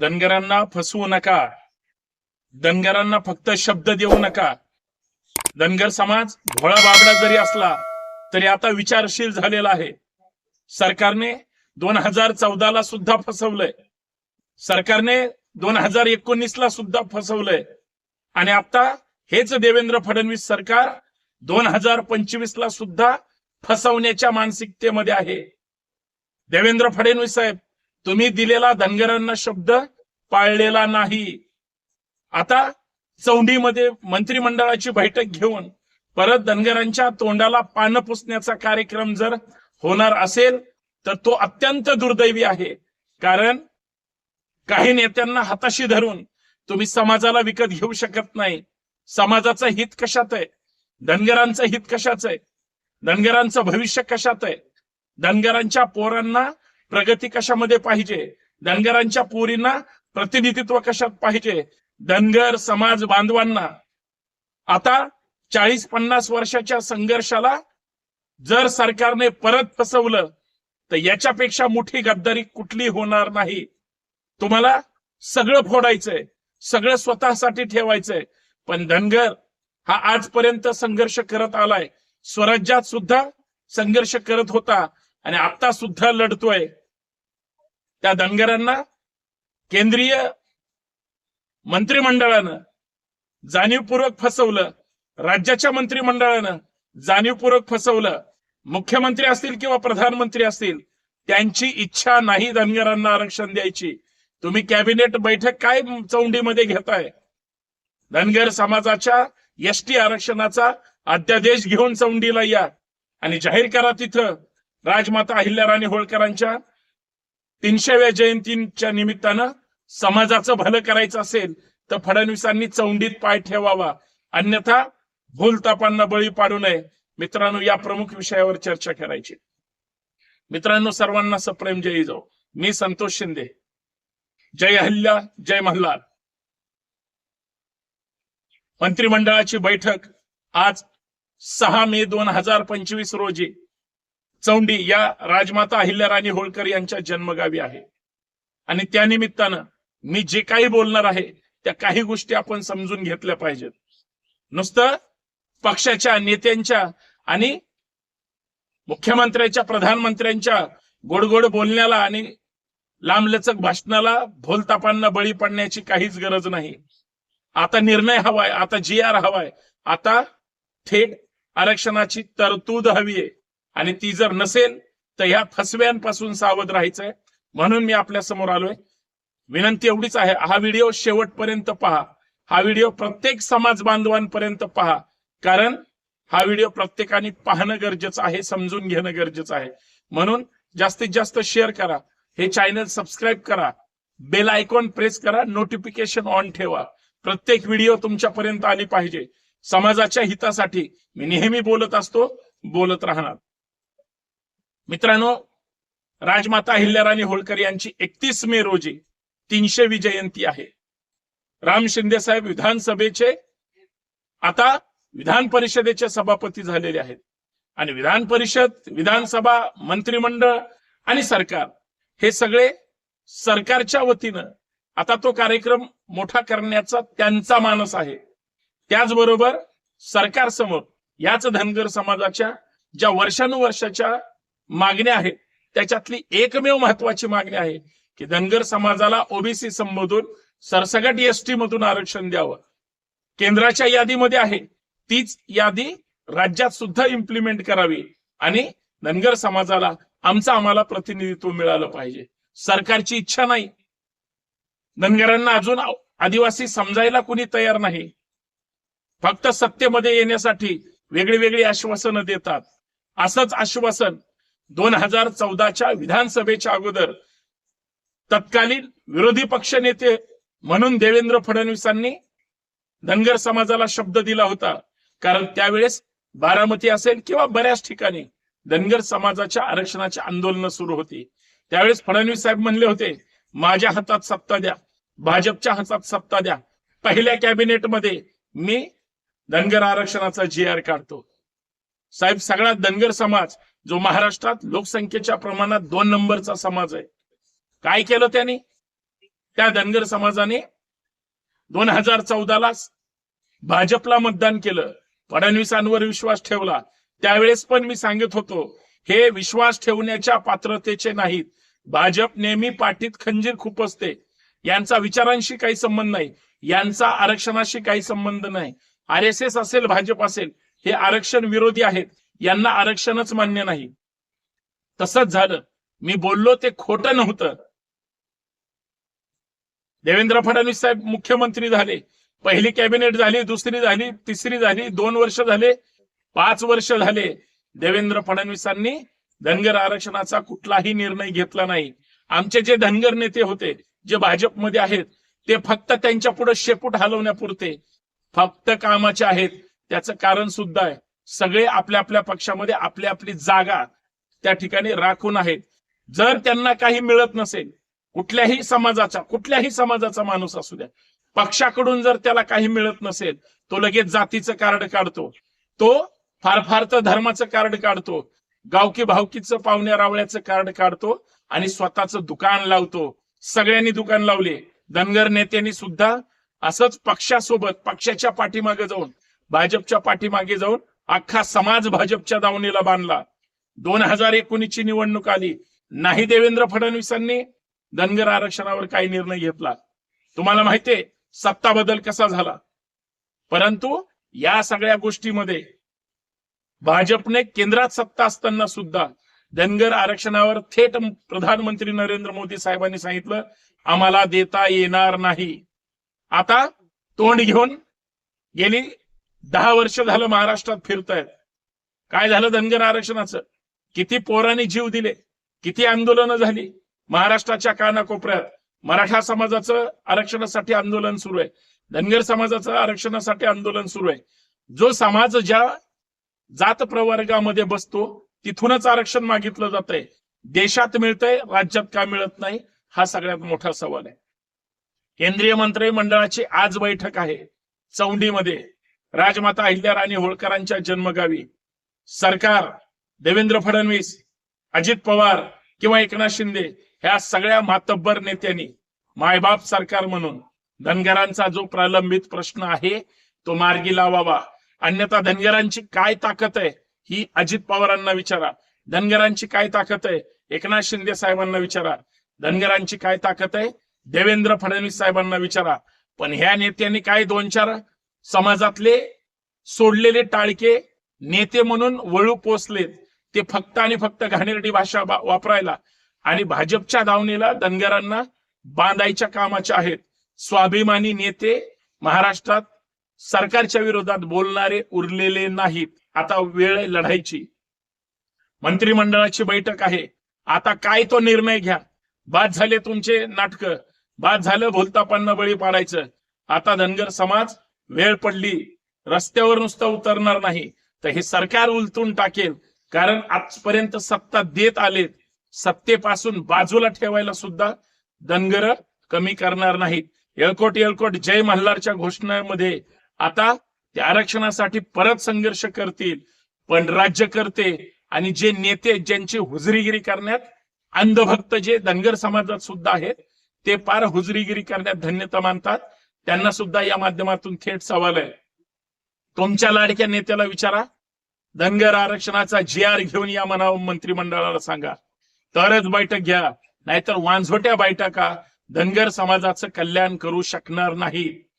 धनगरांना फसवू नका. धनगरांना फक्त शब्द देऊ नका. धनगर समाज भोळा बाबडा जरी असला तरी आता विचारशील झालेला आहे. सरकारने दोन हजार चौदाला सुद्धा फसवलंय. सरकारने दोन हजार एकोणीस ला सुद्धा फसवलंय. आणि आता हेच देवेंद्र फडणवीस सरकार दोन हजार पंचवीस ला सुद्धा फसवण्याच्या मानसिकतेमध्ये आहे. देवेंद्र फडणवीस साहेब तुम्ही दिलेला धनगरांना शब्द पाळलेला नाही. आता चौंडीमध्ये मंत्रिमंडळाची बैठक घेऊन परत धनगरांच्या तोंडाला पानं पुसण्याचा कार्यक्रम जर होणार असेल तर तो अत्यंत दुर्दैवी आहे. कारण काही नेत्यांना हाताशी धरून तुम्ही समाजाला विकत घेऊ शकत नाही. समाजाचं हित कशात आहे? धनगरांचं हित कशाच आहे? धनगरांचं भविष्य कशात आहे? धनगरांच्या पोरांना प्रगती कशामध्ये पाहिजे? धनगरांच्या पोरींना प्रतिनिधित्व कशात पाहिजे? धनगर समाज बांधवांना. आता चाळीस पन्नास वर्षाच्या संघर्षाला जर सरकारने परत फसवलं तर याच्यापेक्षा मोठी गद्दारी कुठली होणार नाही. तुम्हाला सगळं फोडायचंय सगळं स्वतःसाठी ठेवायचंय. पण धनगर हा आजपर्यंत संघर्ष करत आलाय. स्वराज्यात सुद्धा संघर्ष करत होता आणि आता सुद्धा लढतोय. त्या धनगरांना केंद्रीय मंत्रिमंडळानं जाणीवपूर्वक फसवलं राज्याच्या मंत्रिमंडळानं जाणीवपूर्वक फसवलं मुख्यमंत्री असतील किंवा प्रधानमंत्री असतील त्यांची इच्छा नाही धनगरांना आरक्षण द्यायची. तुम्ही कॅबिनेट बैठक काय चौंडीमध्ये घेताय? धनगर समाजाच्या एस टी आरक्षणाचा अध्यादेश घेऊन चौंडीला या आणि जाहीर करा तिथं. राजमाता अहिल्या राणी होळकरांच्या तीनशेव्या जयंतीच्या निमित्तानं समाजाचं भलं करायचं असेल तर फडणवीसांनी चौंडीत पाय ठेवावा. अन्यथा भूलतापांना बळी पाडू नये. मित्रांनो या प्रमुख विषयावर चर्चा करायची. मित्रांनो सर्वांना सप्रेम जय जाऊ मी संतोष शिंदे. जय हल्ला जय मल्हार. मंत्रिमंडळाची बैठक आज सहा मे दोन हजार पंचवीस रोजी. चौंडी या राजमाता अहिल्या राणी होळकर यांच्या जन्मगावी आहे. आणि त्या निमित्तानं मी जे काही बोलणार आहे त्या काही गोष्टी आपण समजून घेतल्या पाहिजेत. नुसतं पक्षाच्या नेत्यांच्या आणि मुख्यमंत्र्यांच्या प्रधानमंत्र्यांच्या गोडगोड बोलण्याला आणि लांबलचक भाषणाला भोलतापांना बळी पडण्याची काहीच गरज नाही. आता निर्णय हवाय आता जी आर हवाय आता थेट आरक्षणाची तरतूद हवी आहे. आणि ती जर नसेल तर ह्या फसव्यांपासून सावध राहायचंय. म्हणून मी आपल्यासमोर आलोय. विनंती एवढीच आहे हा व्हिडिओ शेवटपर्यंत पहा. हा व्हिडिओ प्रत्येक समाज बांधवांपर्यंत पहा. कारण हा व्हिडिओ प्रत्येकाने पाहणं गरजेचं आहे समजून घेणं गरजेचं आहे. म्हणून जास्तीत जास्त शेअर करा. हे चॅनल सबस्क्राईब करा. बेल आयकॉन प्रेस करा. नोटिफिकेशन ऑन ठेवा. प्रत्येक व्हिडिओ तुमच्यापर्यंत आली पाहिजे. समाजाच्या हितासाठी मी नेहमी बोलत असतो बोलत राहणार. मित्रांनो राजमाता हिल्याराणी होळकर यांची एकतीस मे रोजी तीनशेवी जयंती आहे. राम शिंदे साहेब विधानसभेचे आता विधान परिषदेचे सभापती झालेले आहेत. आणि विधान परिषद विधानसभा मंत्रिमंडळ आणि सरकार हे सगळे सरकारच्या वतीनं आता तो कार्यक्रम मोठा करण्याचा त्यांचा मानस आहे. त्याचबरोबर सरकारसमोर याच धनगर समाजाच्या ज्या वर्षानुवर्षाच्या मागण्या आहेत त्याच्यातली एकमेव महत्वाची मागणी आहे की धनगर समाजाला ओबीसी संबोधून सरसगट एसटी मधून आरक्षण द्यावं. केंद्राच्या यादीमध्ये आहे. तीच यादी राज्यात सुद्धा इम्प्लिमेंट करावी आणि धनगर समाजाला आमचं आम्हाला प्रतिनिधित्व मिळालं पाहिजे. सरकारची इच्छा नाही. धनगरांना अजून आदिवासी समजायला कुणी तयार नाही. फक्त सत्तेमध्ये येण्यासाठी वेगळी वेगळी आश्वासनं देतात. असंच आश्वासन दोन हजार चौदाच्या विधानसभेच्या अगोदर तत्कालीन विरोधी पक्ष नेते म्हणून देवेंद्र फडणवीसांनी धनगर समाजाला शब्द दिला होता. कारण त्यावेळेस बारामती असेल किंवा बऱ्याच ठिकाणी धनगर समाजाच्या आरक्षणाची आंदोलनं सुरू होती. त्यावेळेस फडणवीस साहेब म्हणले होते माझ्या हातात सत्ता द्या भाजपच्या हातात सत्ता द्या. पहिल्या कॅबिनेटमध्ये मी धनगर आरक्षणाचा जी आर काढतो. साहेब सगळा धनगर समाज जो महाराष्ट्रात लोकसंख्येच्या प्रमाणात दोन नंबरचा समाज आहे. काय केलं त्यांनी? त्या धनगर समाजाने दोन हजार चौदाला भाजपला मतदान केलं. फडणवीसांवर विश्वास ठेवला. त्यावेळेस पण मी सांगत होतो हे विश्वास ठेवण्याच्या पात्रतेचे नाहीत. भाजप नेहमी पाठीत खंजीर खूप असते. यांचा विचारांशी काही संबंध नाही. यांचा आरक्षणाशी काही संबंध नाही. आर एस एस असेल भाजप असेल हे आरक्षण विरोधी आहेत. यांना आरक्षणच मान्य नाही. तसंच झालं. मी बोललो ते खोटं नव्हतं. देवेंद्र फडणवीस साहेब मुख्यमंत्री झाले. पहिली कॅबिनेट झाली दुसरी झाली तिसरी झाली दोन वर्ष झाले पाच वर्ष झाले. देवेंद्र फडणवीसांनी धनगर आरक्षणाचा कुठलाही निर्णय घेतला नाही. आमचे जे धनगर नेते होते जे भाजपमध्ये आहेत ते फक्त त्यांच्या पुढे शेपूट हलवण्यापुरते. फक्त कामाचे आहेत. त्याचं कारण सुद्धा आहे. सगळे आपल्या आपल्या पक्षामध्ये आपली आपली जागा त्या ठिकाणी राखून आहेत. जर त्यांना काही मिळत नसेल कुठल्याही समाजाचा कुठल्याही समाजाचा माणूस असू द्या पक्षाकडून जर त्याला काही मिळत नसेल तो लगेच जातीचं कार्ड काढतो. तो फार फार तर धर्माचं कार्ड काढतो. गावकी भावकीचं पाहुण्या रावळ्याचं कार्ड काढतो आणि स्वतःचं दुकान लावतो. सगळ्यांनी दुकान लावले. धनगर नेत्यांनी सुद्धा असंच पक्षासोबत पक्षाच्या पाठीमागे जाऊन भाजपच्या पाठीमागे जाऊन अख्खा समाज भाजपच्या दावणीला बांधला. दोन हजार एकोणीसची निवडणूक आली. नाही देवेंद्र फडणवीसांनी धनगर आरक्षणावर काही निर्णय घेतला. तुम्हाला माहितीये सत्ता बदल कसा झाला? परंतु या सगळ्या गोष्टीमध्ये भाजपने केंद्रात सत्ता असताना सुद्धा धनगर आरक्षणावर थेट प्रधानमंत्री नरेंद्र मोदी साहेबांनी सांगितलं आम्हाला देता येणार नाही. आता तोंड घेऊन गेली दहा वर्ष झालं महाराष्ट्रात फिरतायत काय झालं धनगर आरक्षणाचं? किती पोरांनी जीव दिले? किती आंदोलनं झाली? महाराष्ट्राच्या कानाकोपऱ्यात मराठा समाजाचं आरक्षणासाठी आंदोलन सुरू आहे. धनगर समाजाचं आरक्षणासाठी आंदोलन सुरू आहे. जो समाज ज्या जात प्रवर्गामध्ये बसतो तिथूनच आरक्षण मागितलं जात आहे देशात मिळतंय राज्यात का मिळत नाही हा सगळ्यात मोठा सवाल आहे. केंद्रीय मंत्रिमंडळाची आज बैठक आहे. चौंडीमध्ये राजमाता अहिल्याराणी होळकरांच्या जन्मगावी सरकार देवेंद्र फडणवीस अजित पवार किंवा एकनाथ शिंदे ह्या सगळ्या मातब्बर नेत्यांनी मायबाप सरकार म्हणून धनगरांचा जो प्रलंबित प्रश्न आहे तो मार्गी लावावा. अन्यथा धनगरांची काय ताकद आहे ही अजित पवारांना विचारा. धनगरांची काय ताकद आहे एकनाथ शिंदे साहेबांना विचारा. धनगरांची काय ताकद आहे देवेंद्र फडणवीस साहेबांना विचारा. पण ह्या नेत्यांनी काय दोन चार समाजातले सोडलेले टाळके नेते म्हणून वळू पोचलेत ते फक्त आणि फक्त घाणेरडी भाषा वापरायला. आणि भाजपच्या धावणीला धनगरांना बांधायच्या कामाचे आहेत. स्वाभिमानी नेते महाराष्ट्रात सरकारच्या विरोधात बोलणारे उरलेले नाहीत. आता वेळ लढायची. मंत्रिमंडळाची बैठक आहे. आता काय तो निर्णय घ्या. बाद झाले तुमचे नाटक. बाद झालं भोलतापांना बळी पाडायचं. आता धनगर समाज वेळ पडली रस्त्यावर नुसतं उतरणार नाही तर हे सरकार उलटून टाकेल. कारण आजपर्यंत सत्ता देत आलेत. सत्तेपासून बाजूला ठेवायला सुद्धा धनगर कमी करणार नाहीत. येळकोट येळकोट जय मल्हारच्या घोषणेमध्ये आता ते आरक्षणासाठी परत संघर्ष करतील पण राज्य करते आणि जे नेते ज्यांची हुजरीगिरी करण्यात अंधभक्त जे धनगर समाजात सुद्धा आहेत ते पार हुजरीगिरी करण्यात धन्यता मानतात. त्यांना सुद्धा या माध्यमातून थेट सवाल आहे. तुमच्या लाडक्या नेत्याला विचारा. धनगर आरक्षणाचा जी आर घेऊन या म्हणावं मंत्रिमंडळाला सांगा. तरच बैठक घ्या. नाहीतर वांझोट्या बैठका धनगर समाजाचं कल्याण करू शकणार नाही.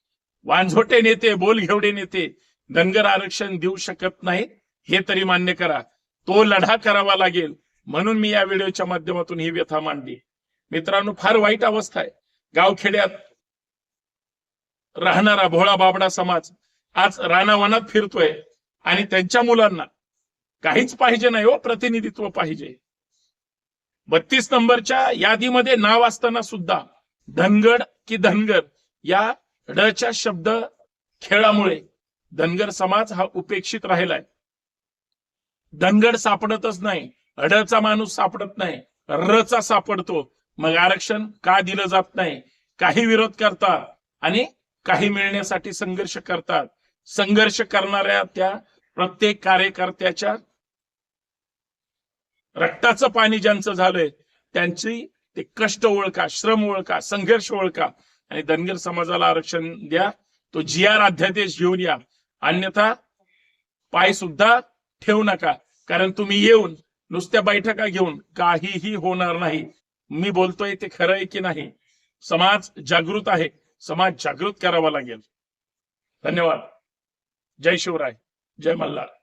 वांझोटे नेते बोल घेवडे नेते धनगर आरक्षण देऊ शकत नाही हे तरी मान्य करा. तो लढा करावा लागेल. म्हणून मी या व्हिडिओच्या माध्यमातून ही व्यथा मांडली. मित्रांनो फार वाईट अवस्था आहे. गावखेड्यात राहणारा भोळा बाबडा समाज आज रानावनात फिरतोय आणि त्यांच्या मुलांना काहीच पाहिजे नाही हो प्रतिनिधित्व पाहिजे. बत्तीस नंबरच्या यादीमध्ये नाव असताना सुद्धा धनगड की धनगर या ड शब्द खेळामुळे धनगर समाज हा उपेक्षित राहिलाय. धनगड सापडतच नाही अडचा माणूस सापडत नाही रचा सापडतो. मग आरक्षण का दिलं जात नाही? काही विरोध करतात आणि काही मिळण्यासाठी संघर्ष करतात. संघर्ष करणाऱ्या त्या प्रत्येक कार्यकर्त्याच्या रक्ताचं पाणी ज्यांचं झालंय त्यांची ते कष्ट ओळखा श्रम ओळखा संघर्ष ओळखा आणि धनगर समाजाला आरक्षण द्या. तो जी आर अध्यादेश घेऊन या. अन्यथा पाय सुद्धा ठेवू नका. कारण तुम्ही येऊन नुसत्या बैठका घेऊन काहीही होणार नाही. मी बोलतोय ते खरं आहे की नाही? समाज जागृत आहे. समाज जागृत करावा लागेल. धन्यवाद. जय शिवराय. जय मल्हार.